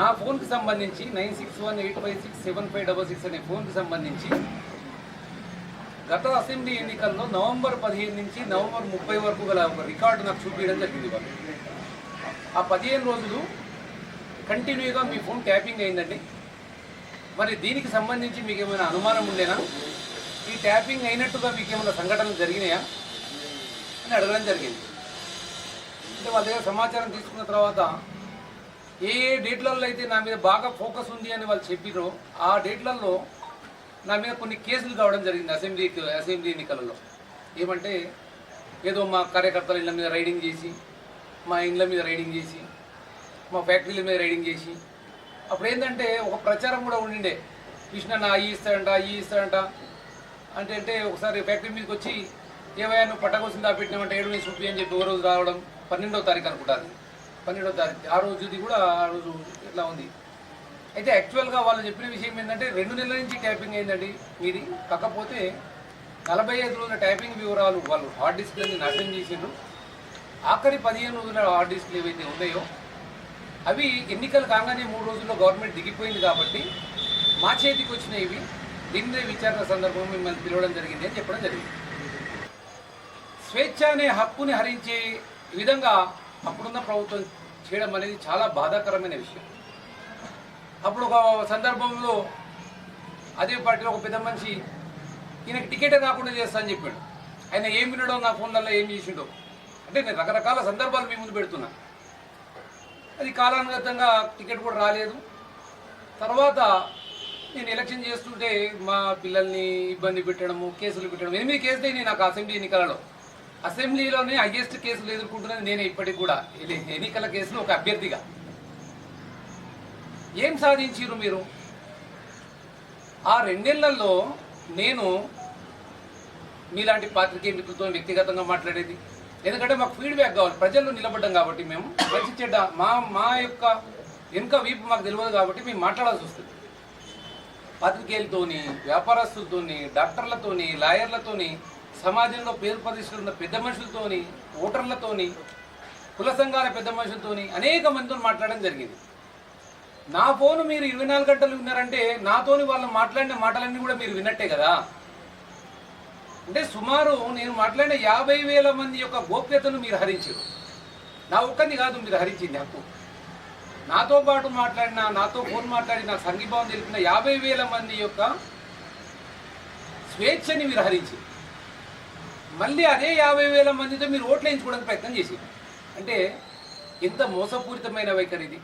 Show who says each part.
Speaker 1: నా ఫోన్కి సంబంధించి nine six one eight five six seven five double six అనే ఫోన్కి సంబంధించి గత అసెంబ్లీ ఎన్నికల్లో నవంబర్ పదిహేను నుంచి నవంబర్ ముప్పై వరకు గల ఒక రికార్డు నాకు చూపించడం జరిగింది వాళ్ళు ఆ పదిహేను రోజులు కంటిన్యూగా మీ ఫోన్ ట్యాపింగ్ అయిందండి. మరి దీనికి సంబంధించి మీకు ఏమైనా అనుమానం ఉండేనా? ఈ ట్యాపింగ్ అయినట్టుగా మీకు ఏమైనా సంఘటనలు జరిగినాయా? అని అడగడం జరిగింది. అంటే వాళ్ళ దగ్గర సమాచారం తీసుకున్న తర్వాత ఏ ఏ డేట్లలో అయితే నా మీద బాగా ఫోకస్ ఉంది అని వాళ్ళు చెప్పిరో ఆ డేట్లలో నా మీద కొన్ని కేసులు కావడం జరిగింది అసెంబ్లీ అసెంబ్లీ ఎన్నికలలో. ఏమంటే ఏదో మా కార్యకర్తల ఇళ్ళ మీద రైడింగ్ చేసి మా ఇండ్ల మీద రైడింగ్ చేసి మా ఫ్యాక్టరీల మీద రైడింగ్ చేసి అప్పుడు ఏంటంటే ఒక ప్రచారం కూడా ఉండిండే. కృష్ణ నా అయ్యి ఇస్తాడంట అయ్యి ఇస్తాడంట. అంటే అంటే ఒకసారి ఫ్యాక్టరీ మీదకి వచ్చి ఏవయ్యా నువ్వు పట్టకోసం దాపెట్టినామంటే ఏడు వేసి చూపి అని చెప్పి ఓ రోజు రావడం పన్నెండవ తారీఖు అనుకుంటారు పన్నెండో తారీఖు. ఆ రోజుది కూడా ఆ రోజు ఇట్లా ఉంది? అయితే యాక్చువల్గా వాళ్ళు చెప్పిన విషయం ఏంటంటే రెండు నెలల నుంచి ట్యాపింగ్ అయిందండి మీది. కాకపోతే నలభై ఐదు రోజుల ట్యాపింగ్ వివరాలు వాళ్ళు హార్డ్ డిస్ప్లేని నాశనం చేసిండ్రు. ఆఖరి పదిహేను రోజుల హార్డ్ డిస్క్లు ఏవైతే ఉన్నాయో అవి ఎన్నికలు కాగానే మూడు రోజుల్లో గవర్నమెంట్ దిగిపోయింది కాబట్టి మా చేతికి వచ్చిన ఇవి. విచారణ సందర్భంలో మిమ్మల్ని పిలవడం జరిగింది అని చెప్పడం జరిగింది. స్వేచ్ఛ అనే హక్కుని హరించే విధంగా అప్పుడున్న ప్రభుత్వం చేయడం అనేది చాలా బాధాకరమైన విషయం. అప్పుడు ఒక సందర్భంలో అదే పార్టీలో ఒక పెద్ద మనిషి ఈయనకి టికెటే రాకుండా చేస్తా అని చెప్పాడు. ఆయన ఏం వినడో నా ఫోన్లలో ఏం చేసిండో. అంటే నేను రకరకాల సందర్భాలు మీ ముందు పెడుతున్నా. అది కాలానుగతంగా టికెట్ కూడా రాలేదు. తర్వాత నేను ఎలక్షన్ చేస్తుంటే మా పిల్లల్ని ఇబ్బంది పెట్టడము కేసులు పెట్టడం ఎనిమిది కేసులు నాకు అసెంబ్లీ ఎన్నికలలో. అసెంబ్లీలోనే హైయెస్ట్ కేసులు ఎదుర్కొంటున్నది నేనే ఇప్పటికి కూడా. ఇది ఎన్నికల కేసులో ఒక అభ్యర్థిగా. ఏం సాధించారు మీరు? ఆ రెండేళ్ళలో నేను మీలాంటి పాత్రికేయ మిత్రులతో వ్యక్తిగతంగా మాట్లాడేది. ఎందుకంటే మాకు ఫీడ్బ్యాక్ కావాలి. ప్రజల్లో నిలబడ్డాం కాబట్టి మేము. మంచి చెడ్డ మా మా యొక్క వెనుక వీపు మాకు తెలియదు కాబట్టి మేము మాట్లాడాల్సి వస్తుంది. పాత్రికేయులతోని వ్యాపారస్తులతోని డాక్టర్లతోని లాయర్లతోని సమాజంలో పేరు ప్రతిష్టలున్న పెద్ద మనుషులతోని ఓటర్లతోని కుల సంఘాల పెద్ద మనుషులతోని అనేక మందితో మాట్లాడడం జరిగింది. నా ఫోన్ మీరు ఇరవై నాలుగు గంటలు విన్నారంటే నాతోని వాళ్ళు మాట్లాడిన మాటలన్నీ కూడా మీరు విన్నట్టే కదా. అంటే సుమారు నేను మాట్లాడిన యాభై వేల మంది యొక్క గోప్యతను మీరు హరించారు. నా ఒక్కరిని కాదు మీరు హరించింది హక్కు నాతో పాటు మాట్లాడిన నాతో ఫోన్ మాట్లాడి నా సంఘీభావం తెలిపిన యాభై వేల మంది యొక్క స్వేచ్ఛని మీరు హరించారు. మళ్ళీ అదే యాభై వేల మందితో మీరు ఓట్లు వేయించుకోవడానికి ప్రయత్నం చేసి అంటే ఎంత మోసపూరితమైన వైఖరి ఇది.